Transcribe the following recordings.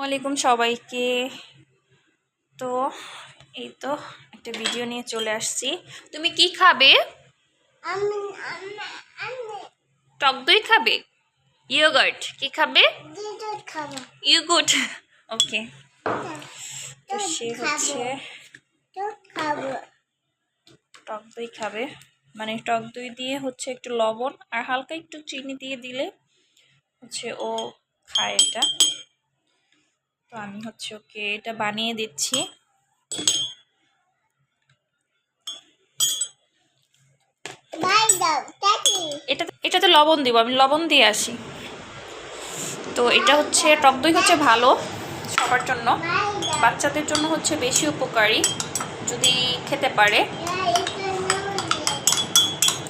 ওয়ালাইকুম সবাইকে। তো এই তো একটা ভিডিও নিয়ে চলে আসছি। তুমি কি খাবে? টক দই খাবে? ইয়োগার্ট কি খাবে? ইয়োগুট ওকে। তো সে হচ্ছে টক দই খাবে। মানে টক দই দিয়ে হচ্ছে একটু লবণ আর হালকা একটু চিনি দিয়ে দিলে হচ্ছে ও খায় এটা। তো আমি হচ্ছে ওকে এটা বানিয়ে দিচ্ছি। এটা এটাতে লবণ দিব আমি লবণ দিয়ে আসি। তো এটা হচ্ছে টক দই হচ্ছে ভালো সবার জন্য। বাচ্চাদের জন্য হচ্ছে বেশি উপকারী যদি খেতে পারে।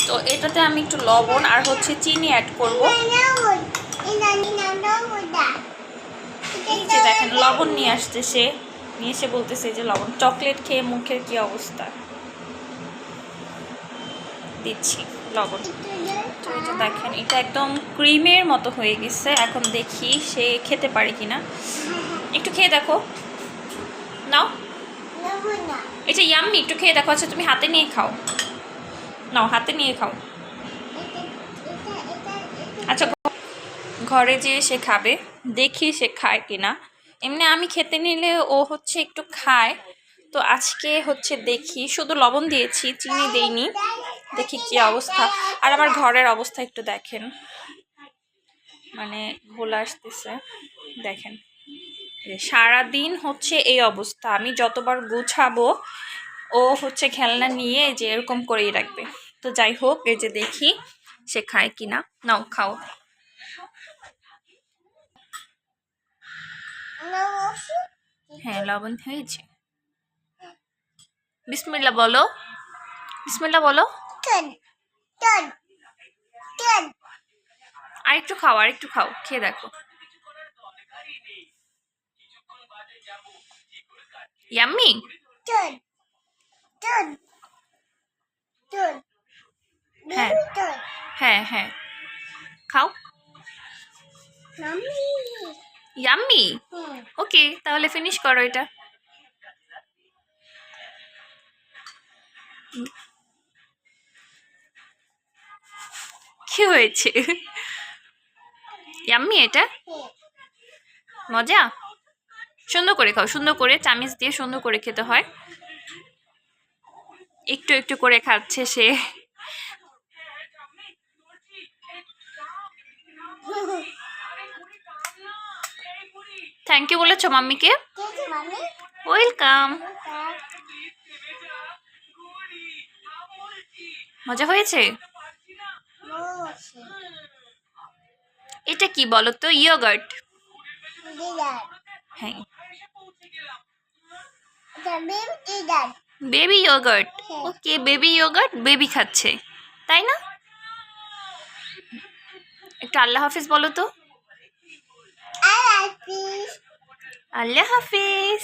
তো এটাতে আমি একটু লবণ আর হচ্ছে চিনি অ্যাড করব। এই যে দেখেন, লবণ নিয়ে আসছে সে। নিয়ে এসে বলতেছে যে লবণ। চকলেট খেয়ে মুখের কি অবস্থা? দিচ্ছি লবণ। তো এটা দেখেন, এটা একদম ক্রিমের মতো হয়ে গেছে। এখন দেখি সে খেতে পারে কিনা। একটু খেয়ে দেখো। নাও। এটা ইয়াম্মি, একটু খেয়ে দেখো। আচ্ছা তুমি হাতে নিয়ে খাও। নাও, হাতে নিয়ে খাও। আচ্ছা ঘরে যে সে খাবে, দেখি সে খায় কিনা। এমনি আমি খেতে নিলে ও হচ্ছে একটু খায়। তো আজকে হচ্ছে দেখি, শুধু লবণ দিয়েছি, চিনি দেইনি। দেখি কি অবস্থা। আর আমার ঘরের অবস্থা একটু দেখেন। মানে ঘোলা আসতেছে। দেখেন। সারা দিন হচ্ছে এই অবস্থা। আমি যতবার গুছাবো, ও হচ্ছে খেলনা নিয়ে যে এরকম করেই রাখবে। তো যাই হোক, এই যে দেখি সে খায় কিনা। নাও, খাও। হ্যাঁ লবণ হয়েছে। বিসমিল্লা বলো। বিসমিল্লা বলো। আর একটু খাও আর একটু খাও খেয়ে দেখো। ইয়াম্মি? হ্যাঁ হ্যাঁ হ্যাঁ। খাও। ইয়াম্মি ওকে তাহলে ফিনিশ করো এটা। কি হয়েছে? ইয়াম্মি এটা? মজা? সুন্দর করে খাও সুন্দর করে চামিচ দিয়ে সুন্দর করে খেতে হয়। একটু একটু করে খাচ্ছে সে। থ্যাংক ইউ বলেছ মাম্মিকে? ওয়েলকাম মজা হয়েছে? এটা কি বলো তো ইয়োগার্ট হ্যাঁ। Baby yogurt. Okay baby yogurt baby খাচ্ছে। তাই না? একটু আল্লাহ হাফিজ বলো তো। আল্লাহ হাফিজ।